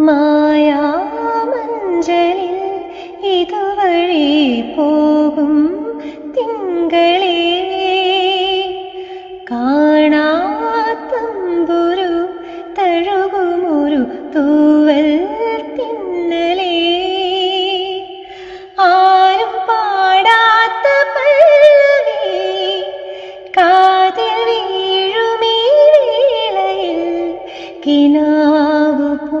മായാമഞ്ചലിൽ ഇതുവഴി പോകും തിങ്കളേ. കാണാത്തമ്പുരു തഴുകുമൊരു തൂവൽ തിന്നലേ. ആരും വേളയിൽ കിനാവു പോ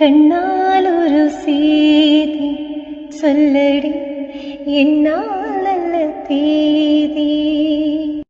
കണ്ണാലൊരു സീതി ചൊല്ലടി എന്നാൽ നല്ല തീ